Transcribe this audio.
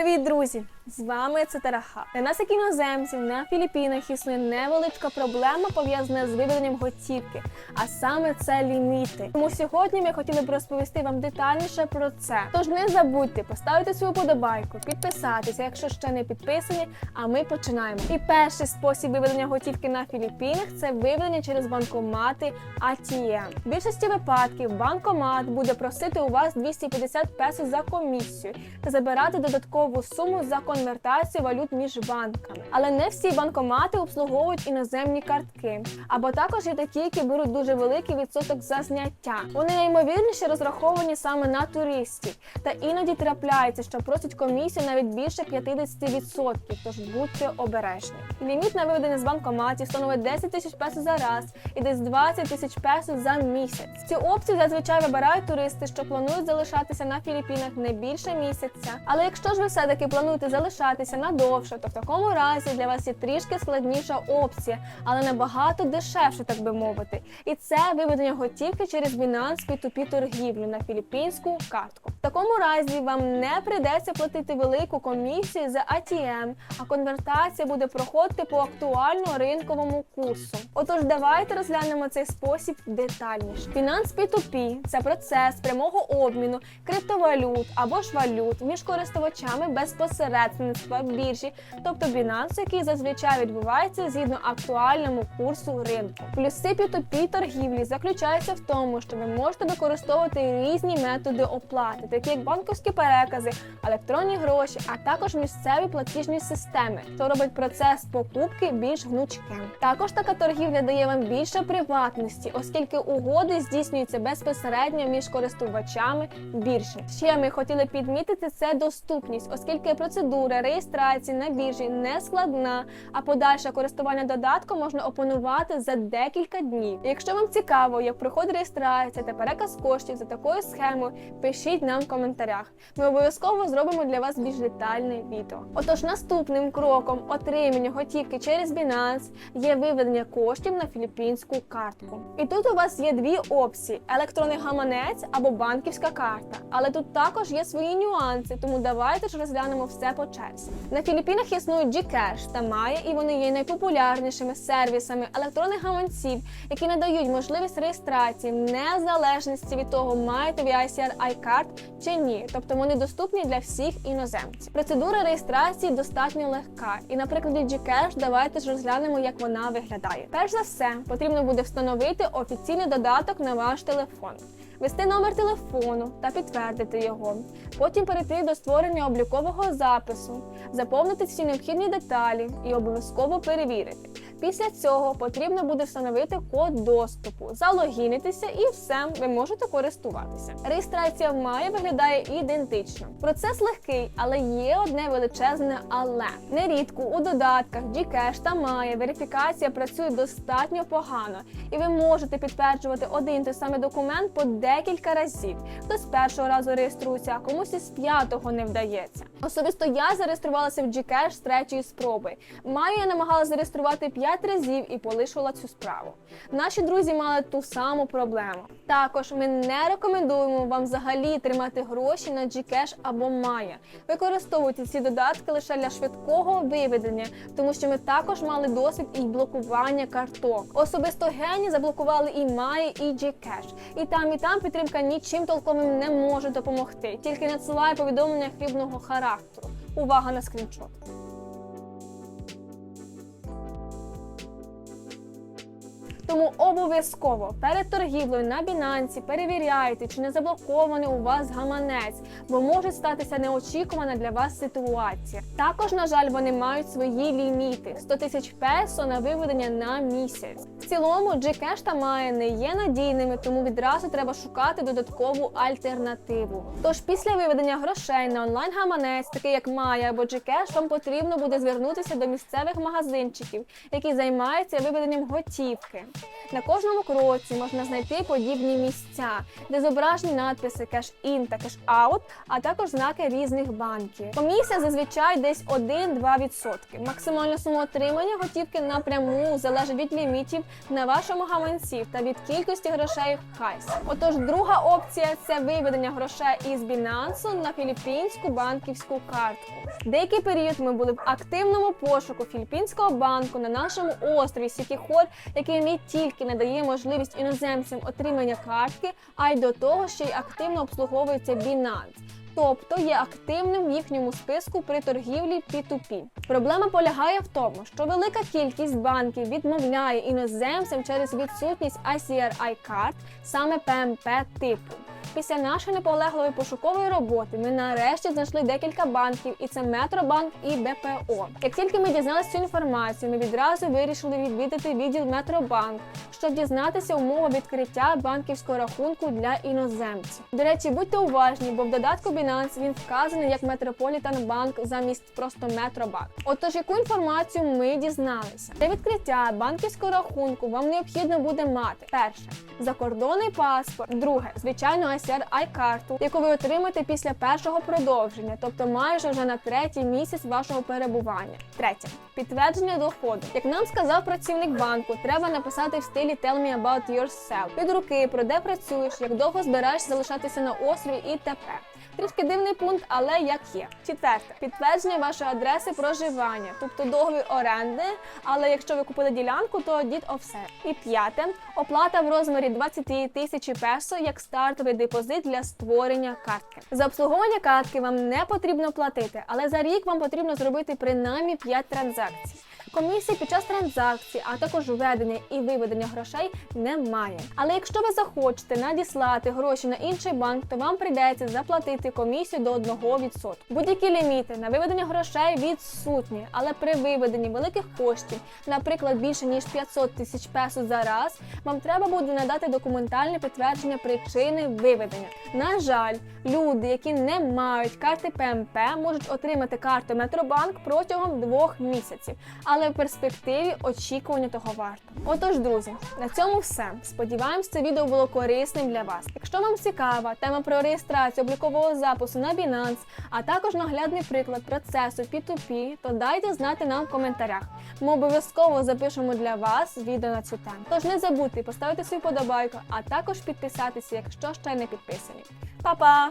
Привіт, друзі! З вами це Тараха. Для нас, як іноземців, на Філіппінах існує невеличка проблема пов'язана з виведенням готівки, а саме це ліміти. Тому сьогодні ми хотіли б розповісти вам детальніше про це. Тож не забудьте поставити свою подобайку, підписатися, якщо ще не підписані. А ми починаємо. І перший спосіб виведення готівки на Філіппінах це виведення через банкомати ATM. В більшості випадків банкомат буде просити у вас 250 песо за комісію та забирати додаткову суму за конвертацію валют між банками. Але не всі банкомати обслуговують іноземні картки, або також є такі, які беруть дуже великий відсоток за зняття. Вони найімовірніше розраховані саме на туристів, та іноді трапляється, що просять комісію навіть більше 50%, тож будьте обережні. Ліміт на виведення з банкоматів становить 10 тисяч песо за раз і десь 20 тисяч песо за місяць. Цю опцію зазвичай вибирають туристи, що планують залишатися на Філіппінах не більше місяця. Але якщо ж ви все-таки плануєте залишатися надовше, то в такому разі для вас є трішки складніша опція, але набагато дешевше, так би мовити. І це виведення готівки через Binance P2P торгівлю на філіппінську картку. В такому разі вам не прийдеться платити велику комісію за ATM, а конвертація буде проходити по актуально ринковому курсу. Отож, давайте розглянемо цей спосіб детальніше. Binance P2P – це процес прямого обміну криптовалют або ж валют між користувачами без посередництва біржі, тобто Binance, який зазвичай відбувається згідно актуальному курсу ринку. Плюси P2P торгівлі заключаються в тому, що ви можете використовувати різні методи оплати, такі як банківські перекази, електронні гроші, а також місцеві платіжні системи, що робить процес покупки більш гнучким. Також така торгівля дає вам більше приватності, оскільки угоди здійснюються безпосередньо між користувачами біржі. Ще ми хотіли підмітити це доступність, оскільки процедура реєстрації на біржі не складна, а подальше користування додатком можна опанувати за декілька днів. Якщо вам цікаво, як проходить реєстрація та переказ коштів за такою схемою, пишіть нам в коментарях. Ми обов'язково зробимо для вас більш детальне відео. Отож, наступним кроком отримання готівки через Binance є виведення коштів на філіппінську картку. І тут у вас є дві опції: електронний гаманець або банківська карта. Але тут також є свої нюанси, тому давайте ж розглянемо все по черзі. На Філіппінах існують Gcash та Maya, і вони є найпопулярнішими сервісами електронних гаманців, які надають можливість реєстрації в незалежності від того, маєте ви ICR iCard чи ні. Тобто вони доступні для всіх іноземців. Процедура реєстрації достатньо легка, і на прикладі Gcash давайте ж розглянемо, як вона виглядає. Перш за все, потрібно буде встановити офіційний додаток на ваш телефон. Ввести номер телефону та підтвердити його. Потім перейти до створення облікового запису, заповнити всі необхідні деталі і обов'язково перевірити. Після цього потрібно буде встановити код доступу, залогінитися і все, ви можете користуватися. Реєстрація в Має виглядає ідентично. Процес легкий, але є одне величезне але. Нерідко у додатках Gcash та Maya верифікація працює достатньо погано, і ви можете підтверджувати один той самий документ по декілька разів. Хтось першого разу реєструється, а комусь із п'ятого не вдається. Особисто я зареєструвалася в Gcash з третьої спроби. Маю я намагалася зареєструвати 5 разів і полишила цю справу. Наші друзі мали ту саму проблему. Також ми не рекомендуємо вам взагалі тримати гроші на Gcash або Maya. Використовуйте ці додатки лише для швидкого виведення, тому що ми також мали досвід і блокування карток. Особисто гені заблокували і Maya, і Gcash. І там, і там підтримка нічим толковим не може допомогти, тільки надсилає повідомлення хлібного характеру. Увага на скріншот. Тому обов'язково перед торгівлею на Binance перевіряйте, чи не заблокований у вас гаманець, бо може статися неочікувана для вас ситуація. Також, на жаль, вони мають свої ліміти 100 тисяч песо на виведення на місяць. В цілому Gcash та Maya не є надійними, тому відразу треба шукати додаткову альтернативу. Тож після виведення грошей на онлайн гаманець, такий як Maya або Gcash, вам потрібно буде звернутися до місцевих магазинчиків, які займаються виведенням готівки. На кожному кроці можна знайти подібні місця, де зображені надписи кеш-ін та кеш-аут, а також знаки різних банків. Комісія зазвичай десь 1-2%. Максимальна сума отримання готівки напряму залежить від лімітів на вашому гаманці та від кількості грошей в хайс. Отож, друга опція це виведення грошей із Binance на філіппінську банківську картку. Деякий період ми були в активному пошуку філіппінського банку на нашому острові Сікіхор, який не тільки надає можливість іноземцям отримання картки, а й до того, ще й активно обслуговується Binance. Тобто є активним в їхньому списку при торгівлі P2P. Проблема полягає в тому, що велика кількість банків відмовляє іноземцям через відсутність ICRI карт саме PMP типу. Після нашої наполегливої пошукової роботи ми нарешті знайшли декілька банків, і це Метробанк і БПО. Як тільки ми дізналися цю інформацію, ми відразу вирішили відвідати відділ Метробанк, щоб дізнатися умови відкриття банківського рахунку для іноземців. До речі, будьте уважні, бо в додатку Binance він вказаний як Metropolitan Bank замість просто Метробанк. Отож, яку інформацію ми дізналися? Для відкриття банківського рахунку вам необхідно буде мати перше закордонний паспорт, друге звичайну ICRI карту, яку ви отримаєте після першого продовження, тобто майже вже на третій місяць вашого перебування. Третє підтвердження доходу. Як нам сказав працівник банку, треба написати в стилі Tell me about yourself. Від руки про де працюєш, як довго збираєшся залишатися на острові і т.п. Трішки дивний пункт, але як є. Четверте підтвердження вашої адреси проживання, тобто договір оренди. Але якщо ви купили ділянку, то дід офсе. І п'яте оплата в розмірі 20 тисяч песо як стартовий депозит для створення картки. За обслуговування картки вам не потрібно платити, але за рік вам потрібно зробити принаймні 5 транзакцій. Комісії під час транзакції, а також введення і виведення грошей немає. Але якщо ви захочете надіслати гроші на інший банк, то вам прийдеться заплатити комісію до 1%. Будь-які ліміти на виведення грошей відсутні, але при виведенні великих коштів, наприклад, більше ніж 500 тисяч песо за раз, вам треба буде надати документальне підтвердження причини виведення. На жаль, люди, які не мають карти ПМП, можуть отримати карту Метробанк протягом двох місяців, але в перспективі очікування того варто. Отож, друзі, на цьому все. Сподіваємось, це відео було корисним для вас. Якщо вам цікава тема про реєстрацію облікового запису на Binance, а також наглядний приклад процесу P2P, то дайте знати нам в коментарях. Ми обов'язково запишемо для вас відео на цю тему. Тож не забудьте поставити свою подобайку, а також підписатися, якщо ще не підписані. Па-па!